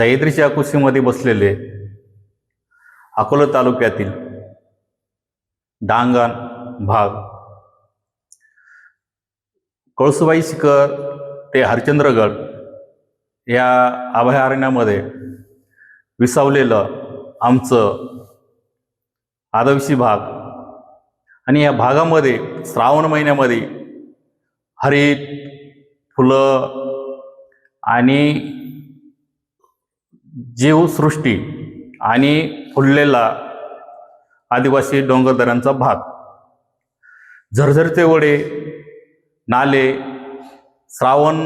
सह्याद्रीच्या कुशीमध्ये बसलेले अकोला तालुक्यातील डांगण भाग. कळसुबाई शिखर ते हरिचंद्रगड या अभयारण्यामध्ये विसावलेलं आमचं आदवशी भाग. आणि या भागामध्ये श्रावण महिन्यामध्ये हरित फुलं आणि जीवसृष्टी आणि फुललेला आदिवासी डोंगरदऱ्यांचा भाग. झरझरचे वडे नाले श्रावण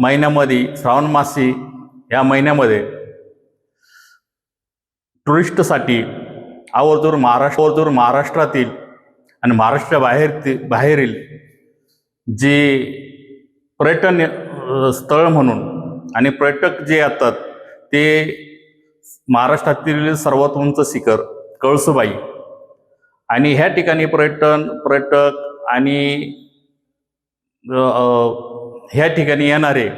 महिन्यामध्ये श्रावण मासी या महिन्यामध्ये टुरिस्टसाठी आवर्जून महाराष्ट्र आवर्जून महाराष्ट्रातील आणि महाराष्ट्राबाहेर बाहेरील जे पर्यटन स्थळ म्हणून आणि पर्यटक जे येतात ते महाराष्ट्रातील सर्वात उंच शिखर कळसुबाई. आणि ह्या ठिकाणी पर्यटन पर्यटक आणि ह्या ठिकाणी येणारे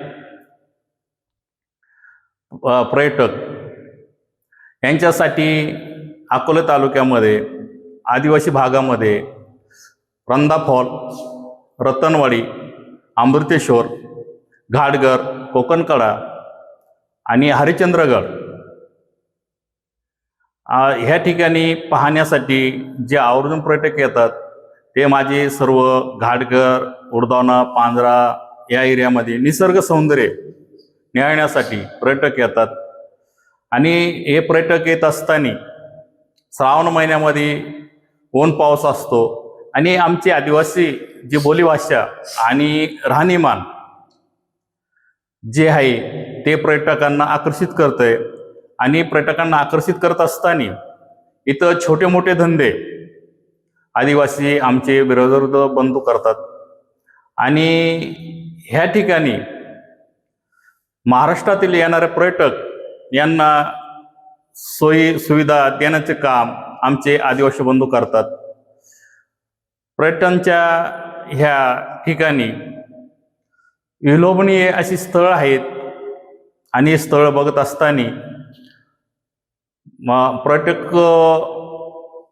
पर्यटक यांच्यासाठी अकोला तालुक्यामध्ये आदिवासी भागामध्ये रंदा फॉल रतनवाडी अमृतेश्वर घाटघर कोकणकडा आणि हरिश्चंद्रगड ह्या ठिकाणी पाहण्यासाठी जे आवर्जून पर्यटक येतात ते माझे सर्व घाटघर उडदावना पांजरा या एरियामध्ये निसर्ग सौंदर्य निहाळण्यासाठी पर्यटक येतात. आणि हे पर्यटक येत असताना श्रावण महिन्यामध्ये ऊन पाऊस असतो आणि आमची आदिवासी जी बोलीभाषा आणि राहणीमान जे आहे ते पर्यटकांना आकर्षित करतंय. आणि पर्यटकांना आकर्षित करत असताना इथं छोटे मोठे धंदे आदिवासी आमचे विरोध बंधू करतात. आणि ह्या ठिकाणी महाराष्ट्रातील येणारे पर्यटक यांना सोयी सुविधा देण्याचे काम आमचे आदिवासी बंधू करतात. पर्यटनच्या ह्या ठिकाणी विलोभनीय अशी स्थळं आहेत. आणि स्थळ स्थळं बघत असताना म पर्यटक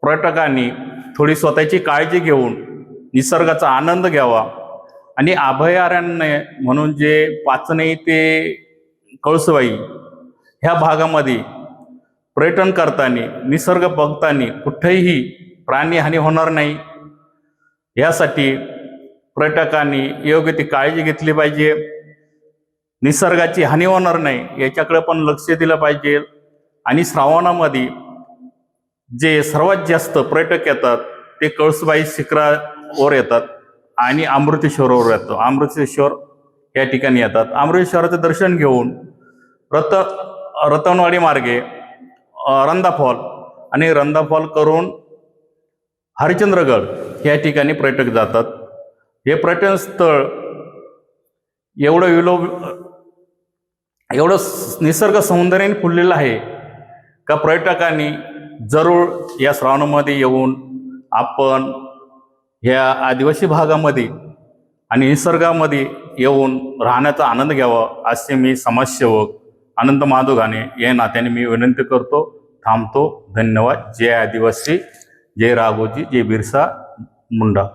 पर्यटकांनी थोडी स्वतःची काळजी घेऊन निसर्गाचा आनंद घ्यावा आणि अभयारण्य म्हणून जे पाचणे ते कळसुबाई ह्या भागामध्ये पर्यटन करताना निसर्ग बघताना कुठेही प्राणीहानी होणार नाही. यासाठी पर्यटकांनी योग्य ती काळजी घेतली पाहिजे. निसर्गाची हानी होणार नाही याच्याकडे पण लक्ष दिलं पाहिजे. आणि श्रावणामध्ये जे सर्वात जास्त पर्यटक येतात ते कळसुबाई शिखरावर येतात आणि अमृतेश्वरवर येतो. अमृतेश्वर या ठिकाणी येतात. अमृतेश्वराचं दर्शन घेऊन रत रतनवाडी मार्गे रंदा फॉल आणि रंदा फॉल करून हरिचंद्रगड या ठिकाणी पर्यटक जातात. हे पर्यटन स्थळ एवढं विलोभ एवढं निसर्ग सौंदर्याने फुललेलं आहे का पर्यटकांनी जरूर या श्रावणामध्ये येऊन आपण ह्या आदिवासी भागामध्ये आणि निसर्गामध्ये येऊन राहण्याचा आनंद घ्यावा असे मी समाजसेवक आनंद माधोगाने या नात्याने मी विनंती करतो थांबतो. धन्यवाद. जय आदिवासी. जय राघोजी. जय बिरसा मुंडा.